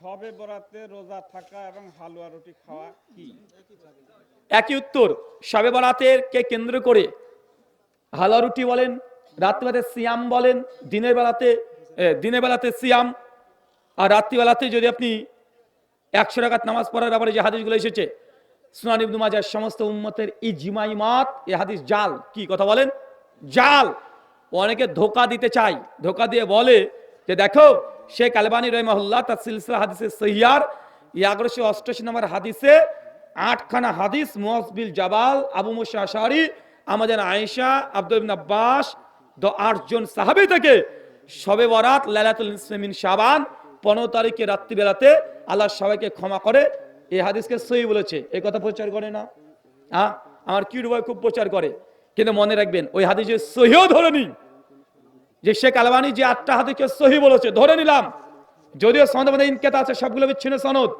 সবে বরাতে রোজা থাকা এবং হালুয়া রুটি খাওয়া কি? একই উত্তর, সবে বরাতের কে কেন্দ্র করে হালা রুটি বলেন, রাত্রিবেলাতে সিয়াম বলেন, দিনের বেলাতে দিনের বেলাতে সিয়াম, আর রাত্রিবেলাতে যদি আপনি একশো রাকাত নামাজ পড়ার ব্যাপারে যে হাদিসগুলো এসেছে, সুনান ইবনু মাজার সমস্ত উম্মতের ইজমাই মত এই হাদিস জাল, কি কথা বলেন? জাল। অনেকে ধোকা দিতে চাই ধোকা দিয়ে বলে যে, দেখো শেখ আলবানী রহমাহুল্লাহ তার সিলসিলা হাদিসে সহিয়ার। এগারোশো অষ্টাশি নম্বর হাদিসে আটখানা হাদিস মুয়াসবিল জাবাল, আবু মুসা আশারি আমাদের আয়েশা, আব্দুল আব্বাস, দ আটজন সাহাবী থেকে সবে বরাত লাইলাতুল ইসলামিন শাবান, পনেরো তারিখে রাত্রিবেলাতে আল্লাহ সবাইকে ক্ষমা করে। এই হাদিসকে সহি বলেছে। এই কথা প্রচার করে না। হ্যাঁ আমার কিউর ভাই খুব প্রচার করে। কিন্তু মনে রাখবেন, ওই হাদিসে সহিও ধরে নি যে শেখ আলবানি যে আটটা হাদিসকে সহি বলেছে, ধরে নিলাম। যদিও সনদ ইনকেত আছে, সবগুলো বিচ্ছিন্ন সনদ।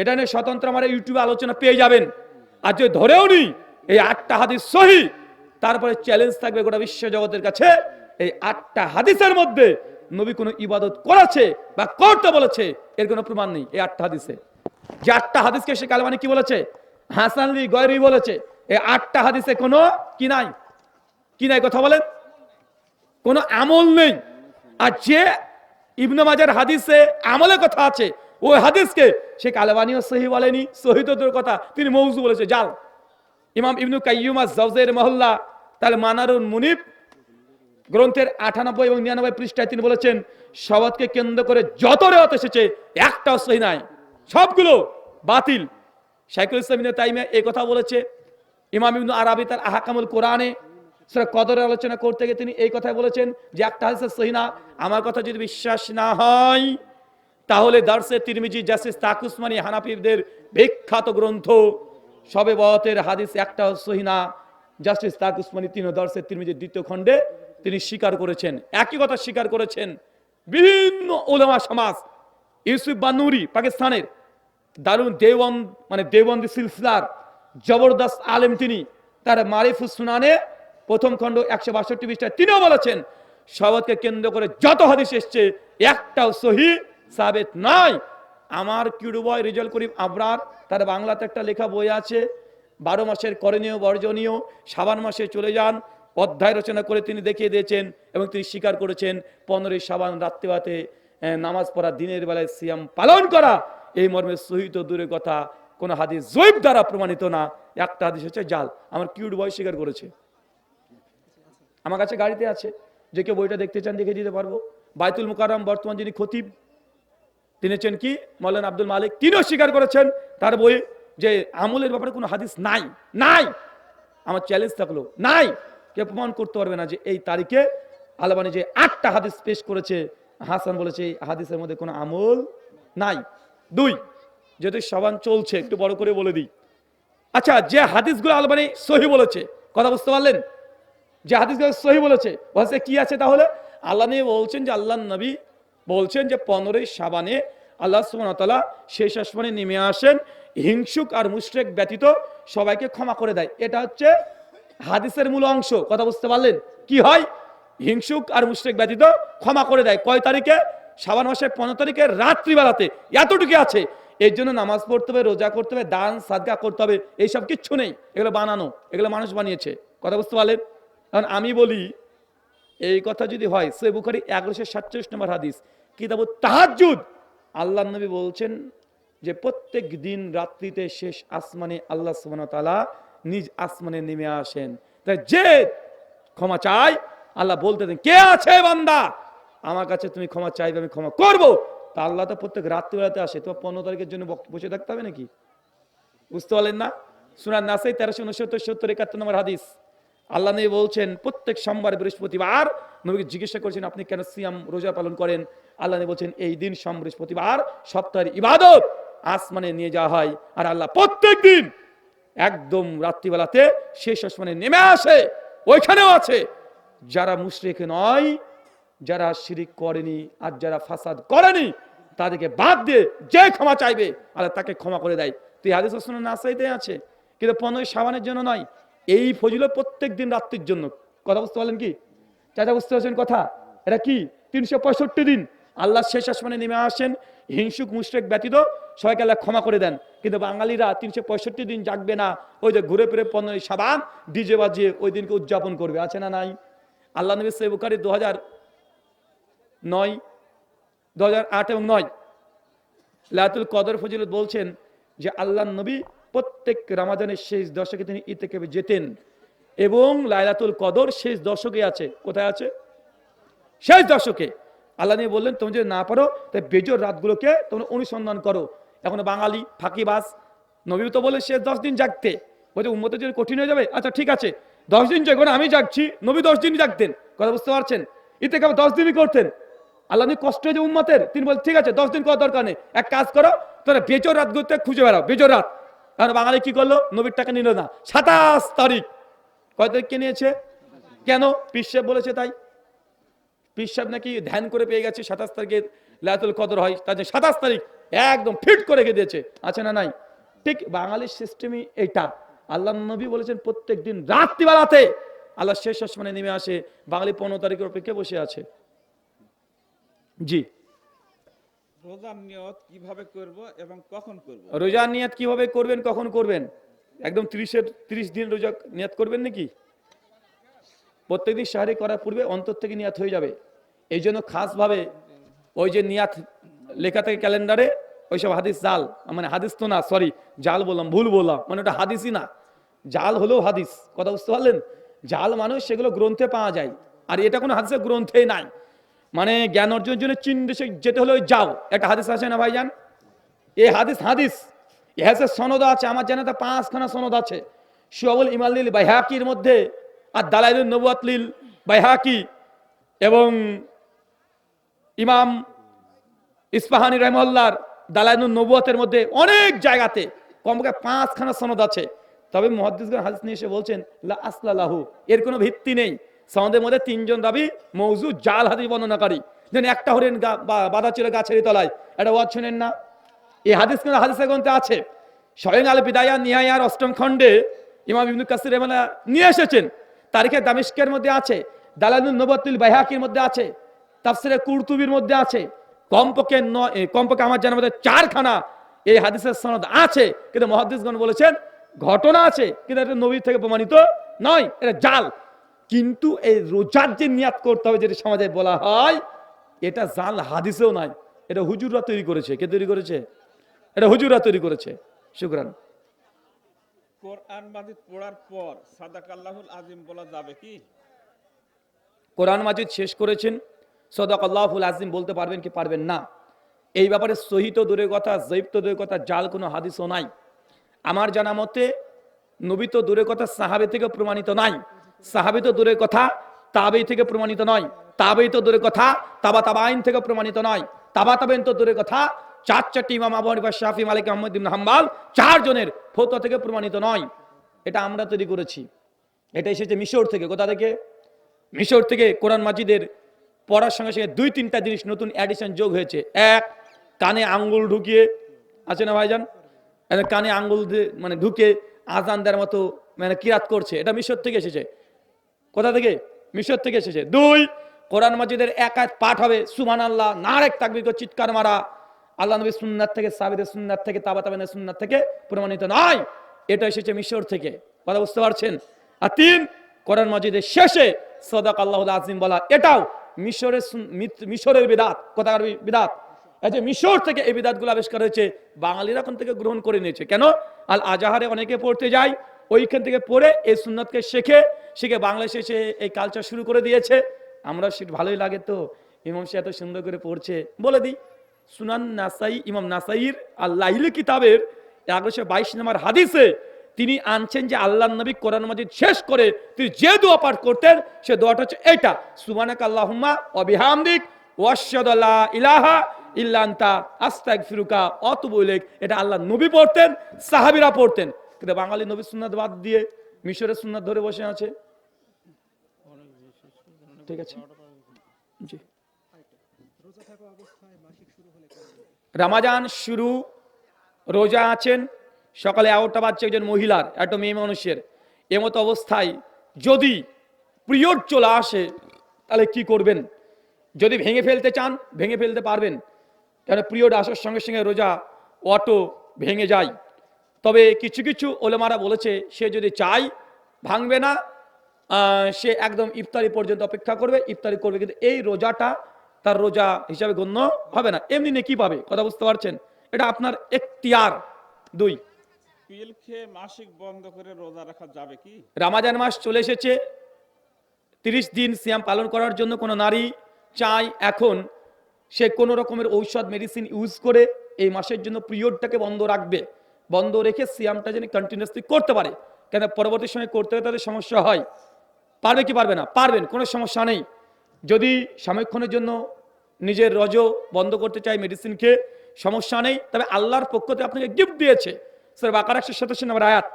এটা নিয়ে স্বতন্ত্র আমার ইউটিউবে আলোচনা পেয়ে যাবেন। আর যদি ধরেও নি, এই আটটা হাদিস সহি, তারপরে চ্যালেঞ্জ থাকবে গোটা বিশ্ব জগতের কাছে। এই আটটা হাদিসের মধ্যে নবী কোনো ইবাদত করেছে বা করতে বলেছে, এর কোনো প্রমাণ নেই এই আটটা হাদিসে। যে আটটা হাদিসকে শেখ আলবানি কি বলেছে? হাসানলি গয়রি বলেছে, এই আটটা হাদিসে কোনো কি নাই? কি নাই কথা বলেন? কোনো আমল নেই। আর যে ইবনে মাজার হাদিসে আমলের কথা আছে, ওই হাদিসকে সে কালাবানিও সহি বলেনি সহিদর কথা তিনি মৌজু বলেছে। জাল ইমাম ইবনু কাইয়ুমা জাউজের মহল্লা তাহলে মানারুন মুনিব গ্রন্থের আটানব্বই এবং নিরানব্বই পৃষ্ঠায় তিনি বলেছেন শবদকে কেন্দ্র করে যত রেওয়াত এসেছে, একটাও সহি নাই। সবগুলো বাতিল। শাইকুল ইসলাম তাইমিয়া এই কথা বলেছে। ইমাম ইবনু আরাবি তার আহাকামুল কোরআনে সেটা কদরের আলোচনা করতে গিয়ে তিনি এই কথাই বলেছেন যে একটা হাদিসের সহি না। আমার কথা যদি বিশ্বাস না হয়, তাহলে দার্সে তিরমিজি, জাসিস, তাকুসমানি, হানাফিদের বিখ্যাত গ্রন্থ, সবে বতের হাদিস একটা সহি না। জাস্টিস তাকুসমানি তিন দর্শের তিরমিজির দ্বিতীয় খণ্ডে তিনি স্বীকার করেছেন। একই কথা স্বীকার করেছেন বিভিন্ন ওলামা সমাজ, ইউসুফ বানুরি পাকিস্তানের দারুণ দেওবন্দ মানে দেওবন্দি সিলসিলার, জবরদস্ত আলেম তিনি, তার মারিফুস সুনানে প্রথম খণ্ড একশো বাষট্টি পৃষ্ঠায় তিনিও বলেছেন শবদকে কেন্দ্র করে যত হাদিস এসছে, একটাও সহি সাবেত নয়। আমার কিউরুবয় রিজাল করিম আবরার, তার বাংলাতে একটা লেখা বই আছে, বারো মাসের করণীয়, বর্জনীয়, সাবান মাসে চলে যান, অধ্যায় রচনা করে তিনি দেখিয়ে দিয়েছেন এবং তিনি স্বীকার করেছেন, পনেরোই সাবান রাত্রিবাতে নামাজ পড়া দিনের বেলায় সিয়াম পালন করা, এই মর্মে সহিত দূরের কথা কোনো হাদিস জৈব দ্বারা প্রমাণিত না, একটা হাদিস হচ্ছে জাল। আমার কিউট বয় স্বীকার করেছে? আমার কাছে গাড়িতে আছে। যে কেউ বইটা দেখতে চান দেখে দিতে পারব। বাইতুল মুকাররম বর্তমান যিনি খতিব, তিনি হচ্ছেন কি? মৌলানা আব্দুল মালিক। তিনিও স্বীকার করেছেন তার বই যে আমলের ব্যাপারে কোনো হাদিস নাই নাই। আমার চ্যালেঞ্জ থাকল, নাই। কেউ প্রমাণ করতে পারবে না যে এই তারিখে আলবানি যে আটটা হাদিস পেশ করেছে, হাসান বলেছে এই হাদিসের মধ্যে কোনো আমল নাই। দুই, যেহেতু সাবান চলছে, একটু বড় করে বলে দিই। আচ্ছা যে হাদিসগুলো আলবানি সহি বলেছে, কথা বুঝতে পারলেন? যে হাদিসগুলো সহি বলেছে। বলছে, কি আছে তাহলে? আল্লাহ নিয়ে বলছেন যে আল্লাহ নবী বলছেন যে, পনেরোই সাবানে আল্লাহ সুমতলা শেষ আসমানে নেমে আসেন। হিংসুক আর মুশরেক ব্যতীত সবাইকে ক্ষমা করে দেয়। এটা হচ্ছে হাদিসের মূল অংশ। কথা বুঝতে পারলেন? কি হয়? হিংসুক আর মুশরেক ব্যতীত ক্ষমা করে দেয়। কয় তারিখে? সাবান মাসের পনেরো তারিখে রাত্রিবেলাতে। এতটুকু আছে। এর জন্য নামাজ পড়তে হবে, রোজা করতে হবে, দান সাদগা করতে হবে। এইসব কিচ্ছু নেই। এগুলো বানানো, এগুলো মানুষ বানিয়েছে। কথা বুঝতে পারলেন? কারণ আমি বলি, এই কথা যদি হয় সে বুখারি এগারোশো সাতচল্লিশ নম্বর হাদিস, কিতাব তাহাজুদ আল্লাহ নবী বলছেন যে, প্রত্যেক দিন রাত্রিতে শেষ আসমানে আল্লাহ তাআলা নিজ আসমানে নেমে আসেন। তাই যে ক্ষমা চাই আল্লাহ বলতে দেন, কে আছে বান্দা? আমার কাছে তুমি ক্ষমা চাইবে, আমি ক্ষমা করব। তা আল্লাহ তো প্রত্যেক রাত্রিবেলাতে আসে। তোমার পনেরো তারিখের জন্য বসে থাকতে হবে নাকি? বুঝতে পারলেন না? সুনার নাসাই তেরোশো উনসত্তর, সত্তর, একাত্তর নম্বর হাদিস। আল্লাহ নবী বলছেন, প্রত্যেক সোমবার, বৃহস্পতিবার নবীকে জিজ্ঞাসা করেছেন, আপনি কেন সিয়াম রোজা পালন করেন? আল্লাহ নবী বলছেন, এই দিন সোম, বৃহস্পতিবার, সপ্তাহের ইবাদত, আসমানে নিয়ে যাওয়া হয়। আর আল্লাহ প্রত্যেক দিন একদম রাত্রিবেলাতে শেষ আসমানে নেমে আসে, ওইখানেও আছে। যারা মুশরিক নয়, যারা শিরিক করেনি আর যারা ফাসাদ করেনি, তাদেরকে বাদ দিয়ে যে ক্ষমা চাইবে, আল্লাহ তাকে ক্ষমা করে দেয়। তুই হাদিস শুনে না আছে। কিন্তু পনেরোই সাবানের জন্য নয় এই ফজিল প্রত্যেক দিন রাত্রির জন্য। কথা বুঝতে পারলেন কি? চাচা, বুঝতে পারছেন কথা? এটা কি? তিনশো পঁয়ষট্টি দিন। আল্লাহ শেষ আসমানে নেমে আসেন। হিংসুক, মুশ্রেক ব্যতীত সবাইকে আল্লাহ ক্ষমা করে দেন। কিন্তু বাঙালিরা তিনশো পঁয়ষট্টি দিন জাগবে না। ওই যে ঘুরে ফিরে পনেরোই সাবান, ডিজে বাজিয়ে ওই দিনকে উদযাপন করবে। আছে না নাই? আল্লাহ নবী সৈবুখারি দু হাজার নয় দু হাজার আট এবং নয়। লাতুল কদর ফজিলত বলছেন যে, আল্লাহ নবী প্রত্যেক রামাদানের শেষ দশকে তিনি ইতেকে যেতেন এবং লাইলাতুল কদর শেষ দশকে আছে। কোথায় আছে? শেষ দশকে। আল্লাহ নিয়ে বললেন, তুমি যদি না পারো তাই বেজোর রাতগুলোকে তোমরা অনুসন্ধান করো। এখন বাঙালি ফাঁকিবাস নবী তো বলে শেষ দশ দিন জাগতে। বলছে উম্মতে যদি কঠিন হয়ে যাবে? আচ্ছা ঠিক আছে, দশ দিন জাগো না, আমি জাগছি। নবী দশ দিন জাগতেন। কথা বুঝতে পারছেন? ইতে কেমন দশ দিনই করতেন। আল্লাহ নিয়ে কষ্ট হয়েছে উম্মতের, তিনি বলছেন ঠিক আছে, দশ দিন করার দরকার নেই। এক কাজ করো তোরা বেজোর রাতগুলোতে খুঁজে বেড়াও, বেজোর রাত। কারণ বাঙালি কি করল? নবীর টাকা নিল না। সাতাশ তারিখ। কয় তারিখকে নিয়েছে? কেন? পিসেব বলেছে তাই। পিসাব নাকি ধ্যান করে পেয়ে গেছে, সাতাশ তারিখে লাতুল কদর হয়। তার সাতাশ তারিখ একদম ফিট করে রেখে দিয়েছে। আছে না নাই? ঠিক বাঙালির সিস্টেমই এটা আল্লাহ নবী বলেছেন, প্রত্যেক দিন রাত্রিবেলাতে আল্লাহ শেষ আসমানে নেমে আসে। বাঙালি পনেরো তারিখের অপেক্ষা বসে আছে? জি। রোজার নিয়ত কীভাবে করবেন, কখন করবেন? একদম ত্রিশের, ত্রিশ দিন রোজা নিয়াত করবেন নাকি? প্রত্যেকদিন সাহারি করার পূর্বে অন্তর থেকে নিয়াত হয়ে যাবে। এই জন্য খাসভাবে ওই যে নিয়াত লেখা থাকে ক্যালেন্ডারে, ওইসব হাদিস জাল মানে হাদিস তো না সরি জাল বললাম, ভুল বললাম মানে ওটা হাদিসই না। জাল হলেও হাদিস, কথা বুঝতে পারলেন? জাল মানুষ সেগুলো গ্রন্থে পাওয়া যায়। আর এটা কোনো হাদিসের গ্রন্থেই নাই। মানে জ্ঞান অর্জনের জন্য চীন দেশে যেতে হলে যাও। একটা হাদিস আছে না ভাইজান? এই হাদিস হাদিস। ইহাসের সনদ আছে, আমার জানাতে পাঁচখানা সনদ আছে। শুয়াবুল ইমালিল বাইহাকির মধ্যে আর দালাইলুল নবুয়াতলিল বাইহাকি এবং ইমাম ইস্পাহানি রহমল্লার দালাইনুল নবুয়াতের মধ্যে অনেক জায়গাতে কমপক্ষে পাঁচখানা সনদ আছে। তবে মহাদ্দিসগণ হাদিস নিয়ে এসে বলছেন, লা আসলালাহু, এর কোনো ভিত্তি নেই। সনদের মধ্যে তিনজন রাবি মৌজু জাল হাদিস বর্ণনাকারী। যেন একটা হরিণ গা- বা- ছিল গাছের তলায়। এটা ওয়াজ শোনেন না? এই হাদিস কিন্তু হাদিসের গ্রন্থে আছে? স্বয়ং আল বিদায়া নিহায়ার অষ্টম খণ্ডে ইমাম ইবনু কাসির রহমানা নিয়ে এসেছেন। তারিখে দামিশকের মধ্যে আছে দালালুল নবতুল বাইহাকির মধ্যে আছে তাফসিরে কুরতুবির মধ্যে আছে কমপক্ষে নয় এ, কমপক্ষে আমার জানার মধ্যে চারখানা এই হাদিসের সনদ আছে। কিন্তু মহাদিসগণ বলেছেন ঘটনা আছে কিন্তু এটা নবীর থেকে প্রমাণিত নয় এটা জাল। কিন্তু এই রোজার যে নিয়াত করতে হবে যেটা সমাজে বলা হয় এটা জাল হাদিসেও নাই। এটা হুজুররা তৈরি করেছে। কে তৈরি করেছে? এটা হুজুররা তৈরি করেছে। শুক্রান। কোরআন মাজিদ পড়ার পর সাদাক আল্লাহুল আজিম বলা যাবে কি? কোরআন মাজিদ শেষ করেছেন সদাক আল্লাহুল আজিম বলতে পারবেন কি পারবেন না। এই ব্যাপারে সহিত দূরের কথা জৈব তো দূরের কথা জাল কোনো হাদিসও নাই। আমার জানা মতে নবী তো দূরের কথা সাহাবে থেকে প্রমাণিত নাই। সাহাবে তো দূরের কথা, তাবেই থেকে প্রমাণিত নয়। তাবেই তো দূরের কথা, তাবা তাবা আইন থেকে প্রমাণিত নয়। তাবা তাবেন তো দূরের কথা, চার চারটি ইমাম আবু হানিফা, শাফি, মালিক, আহমদ ইবনে হাম্বাল চারজনের ফতোয়া থেকে প্রমাণিত নয়। এটা আমরা তৈরি করেছি। এটা এসেছে মিশর থেকে। কোথা থেকে? মিশর থেকে কোরআন মাজিদের পড়ার সঙ্গে সঙ্গে দুই তিনটা জিনিস নতুন অ্যাডিশন যোগ হয়েছে। এক, কানে আঙ্গুল ঢুকিয়ে, আছে না ভাইজান? কানে আঙ্গুল মানে ঢুকে আজান দেওয়ার মতো মানে কিরাত করছে। এটা মিশর থেকে এসেছে। কোথা থেকে? মিশর থেকে এসেছে। দুই, কোরআন মাজিদের এক আয়াত পাঠ হবে। সুমান আল্লাহ নারেক তাকবির করে চিৎকার মারা। আল্লাহ নবী সুন্নাত থেকে সাবিদের সুন্নাত থেকে, তাবা তাবেনের সুন্নাত থেকে প্রমাণিত নয়। এটা এসেছে মিশর থেকে। কথা বুঝতে পারছেন? আর তিন, কোরআন মাজিদের শেষে সদাক আল্লাহ আজিম বলা, এটাও মিশরের মিশরের বিদাত। কোথাকার বিদাত? যে মিশর থেকে এই বিদাতগুলো আবিষ্কার হয়েছে, বাঙালিরা এখন থেকে গ্রহণ করে নিয়েছে। কেন? আল আজাহারে অনেকে পড়তে যায়, ওইখান থেকে পড়ে এই সুন্নাতকে শেখে শিখে বাংলাদেশে এসে এই কালচার শুরু করে দিয়েছে। আমরা সেটা ভালোই লাগে তো। ইমাম সে এত সুন্দর করে পড়ছে। বলে দিই, সুনান নাসাই, ইমাম নাসাইর আল্লাহ কিতাবের এগারোশো বাইশ নম্বর হাদিসে তিনি আনছেন যে আল্লাহ নবী কোরআন মাজিদ শেষ করে তিনি যে দোয়া পাঠ করতেন, সে দোয়াটা হচ্ছে এটা সুবানাক আল্লাহুম্মা অবিহামদিক ওয়াশাদুল্লাহ ইলাহা ইল্লান্তা আস্তাক ফিরুকা অতুবু ইলাইক। এটা আল্লাহ নবী পড়তেন, সাহাবীরা পড়তেন। কিন্তু বাঙালি নবী সুন্নাত বাদ দিয়ে মিশরের সুন্নাত ধরে বসে আছে। ঠিক আছে। জি। রামাজান শুরু রোজা আছেন সকালে এগারোটা বাজছে একজন মহিলার একটা মেয়ে মানুষের। এমতো অবস্থায় যদি পিরিয়ড চলে আসে তাহলে কি করবেন? যদি ভেঙে ফেলতে চান ভেঙে ফেলতে পারবেন। কেন প্রিয়ড আসার সঙ্গে সঙ্গে রোজা অটো ভেঙে যায়। তবে কিছু কিছু ওলেমারা বলেছে সে যদি চায় ভাঙবে না সে একদম ইফতারি পর্যন্ত অপেক্ষা করবে ইফতারি করবে কিন্তু এই রোজাটা তার রোজা হিসাবে গণ্য হবে না। এমনি নেকি পাবে কথা বুঝতে পারছেন? এটা আপনার এখতিয়ার। দুই। পিল খেয়ে মাসিক বন্ধ করে রোজা রাখা যাবে কি? রামাজান মাস চলে এসেছে তিরিশ দিন সিয়াম পালন করার জন্য কোনো নারী চায় এখন সে কোনো রকমের ঔষধ মেডিসিন ইউজ করে এই মাসের জন্য পিরিয়ডটাকে বন্ধ রাখবে। বন্ধ রেখে সিয়ামটা যেন কন্টিনিউসলি করতে পারে। কেন? পরবর্তী সময় করতে হলে তাদের সমস্যা হয়। পারবে কি পারবে না? পারবেন, কোনো সমস্যা নেই। যদি সাময়িকক্ষণের জন্য নিজের রজ বন্ধ করতে চাই মেডিসিন খেয়ে, সমস্যা নেই। তবে আল্লাহর পক্ষ থেকে আপনাকে গিফট দিয়েছে। স্যার বাকার একশো সাতাশি নম্বর আয়াত।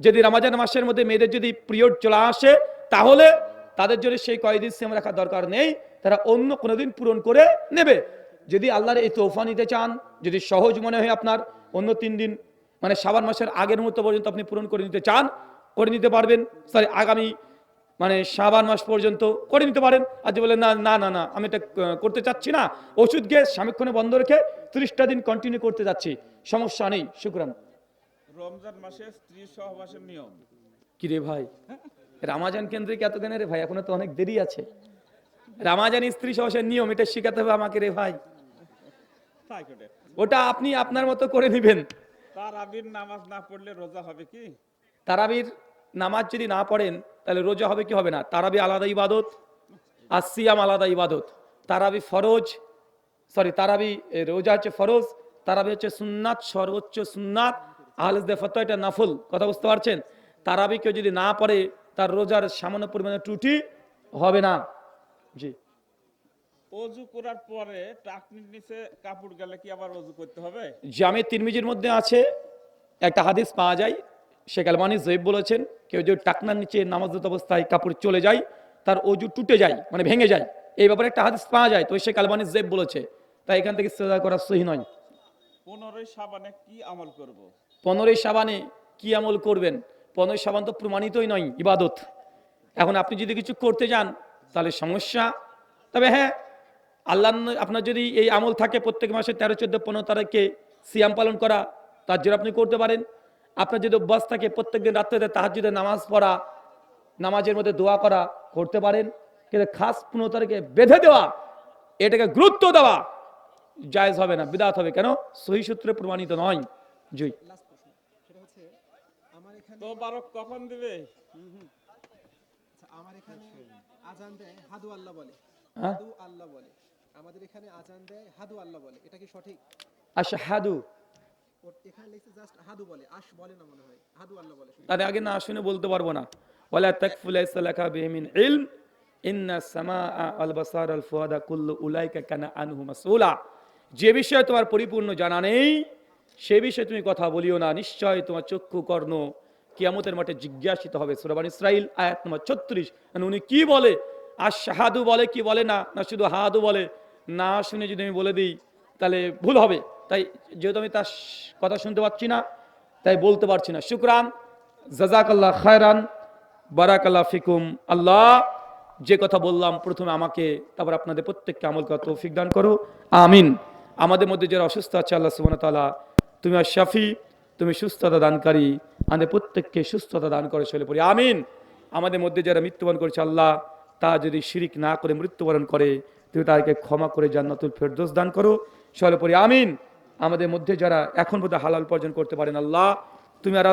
যদি রামাজান মাসের মধ্যে মেয়েদের যদি পিরিয়ড চলে আসে, তাহলে তাদের জন্য সেই কয়দিন সিয়াম রাখার দরকার নেই। তারা অন্য কোনো দিন পূরণ করে নেবে। যদি আল্লাহর এই তোফা নিতে চান, যদি সহজ মনে হয় আপনার, অন্য তিন দিন মানে শ্রাবণ মাসের আগের মুহূর্ত পর্যন্ত আপনি পূরণ করে নিতে চান, করে নিতে পারবেন। সরি, আগামী মানে সাবান মাস পর্যন্ত করে নিতে পারেন। আর যে বলেন না না না না আমি এটা করতে চাচ্ছি না। ওষুধ গিয়ে সামীক্ষণে বন্ধ রেখে তিরিশটা দিন কন্টিনিউ করতে যাচ্ছি। সমস্যা নেই শুক্রান। রমজান মাসে স্ত্রী সহবাসের নিয়ম। কি রে ভাই? রামাজান কেন্দ্রে কি এত কেন রে ভাই এখনও তো অনেক দেরি আছে। রামাজান স্ত্রী সহসের নিয়ম এটা শিখাতে হবে আমাকে রে ভাই। ওটা আপনি আপনার মতো করে নেবেন। তার আবির নামাজ না পড়লে রোজা হবে কি? তারাবির নামাজ যদি না পড়েন তাহলে রোজা হবে কি হবে না? তারাবি আলাদা ইবাদত আর সিয়াম আলাদা ইবাদত। তারাবি ফরজ সরি তারাবি রোজা হচ্ছে ফরজ তারাবি হচ্ছে সুন্নাত সর্বোচ্চ সুন্নাত। আহলেসদের ফতো এটা নাফল কথা বুঝতে পারছেন? তারাবি কেউ যদি না পড়ে তার রোজার সামান্য পরিমাণে ত্রুটি হবে না। জি। অজু করার পরে টাকনির নিচে কাপড় গেলে কি আবার অজু করতে হবে? জামে তিরমিজির মধ্যে আছে একটা হাদিস পাওয়া যায় শেখ আলমানি জৈব বলেছেন কেউ যদি টাকনার নিচে নামাজরত অবস্থায় কাপড় চলে যায় তার অজু টুটে যায় মানে ভেঙে যায়। এই ব্যাপারে একটা হাদিস পাওয়া যায় তো শেখ আলমানি জৈব বলেছে। তাই এখান থেকে সেদা করা সহি নয়। পনেরোই সাবানে কি আমল করব। পনেরোই সাবানে কি আমল করবেন? পনেরোই সাবান তো প্রমাণিতই নয় ইবাদত। এখন আপনি যদি কিছু করতে যান তাহলে সমস্যা। তবে হ্যাঁ আল্লাহ আপনার যদি এই আমল থাকে প্রত্যেক মাসে তেরো চোদ্দ পনেরো তারিখে সিয়াম পালন করা তার জন্য আপনি করতে পারেন। আপনার যদি অভ্যাস থাকে প্রত্যেকদিন রাত্রে তাহার যদি নামাজ পড়া নামাজের মধ্যে দোয়া করা করতে পারেন। কিন্তু খাস পনেরো তারিখে বেঁধে দেওয়া এটাকে গুরুত্ব দেওয়া জায়েজ হবে না বিদাত হবে। কেন? সহি সূত্রে প্রমাণিত নয়। জুই লাস্ট প্রশ্ন সেটা হচ্ছে আমার এখানে তো বারক কখন দিবে? আচ্ছা, আমার এখানে আজান দেয় হাদু আল্লাহ বলে। হ্যাঁ? হাদু আল্লাহ বলে। আমাদের এখানে আজান দেয় হাদু আল্লাহ বলে। এটা কি সঠিক? আশহাদু ওর আগে না শুনে বলতে পারব না। যে বিষয়ে তোমার পরিপূর্ণ জানা নেই, সে বিষয়ে তুমি কথা বলিও না। নিশ্চয় তোমার চক্ষু কর্ণ কিয়ামতের মাঠে জিজ্ঞাসিত হবে। সুরাবান ইসরাইল আয়াত নম্বর ছত্রিশ। উনি কি বলে? আর শাহাদু বলে কি বলে না? না শুধু হাদু বলে? না শুনে যদি আমি বলে দিই, তাহলে ভুল হবে। তাই যেহেতু আমি তার কথা শুনতে পাচ্ছি না, তাই বলতে পারছি না। শুক্রান জাজাকাল্লাহ খায়রান, বারাকাল্লাহ ফিকুম। আল্লাহ, যে কথা বললাম, প্রথমে আমাকে, তারপর আপনাদের প্রত্যেককে আমল করা তৌফিক দান করো। আমিন। আমাদের মধ্যে যারা অসুস্থ আছে, আল্লাহ সুবহানাহু ওয়া তাআলা, তুমি আর শাফি, তুমি সুস্থতা দানকারী, আমাদের প্রত্যেককে সুস্থতা দান করে চলে পড়ি। আমিন। আমাদের মধ্যে যারা মৃত্যুবরণ করেছে, আল্লাহ তা যদি শিরিক না করে মৃত্যুবরণ করে, তুমি তাদেরকে ক্ষমা করে জান্নাতুল ফেরদৌস দান করো চলে পড়ি। আমিন। আমাদের মধ্যে যারা এখন বোধহয় হালাল উপার্জন করতে পারেন আল্লাহ তুমি আর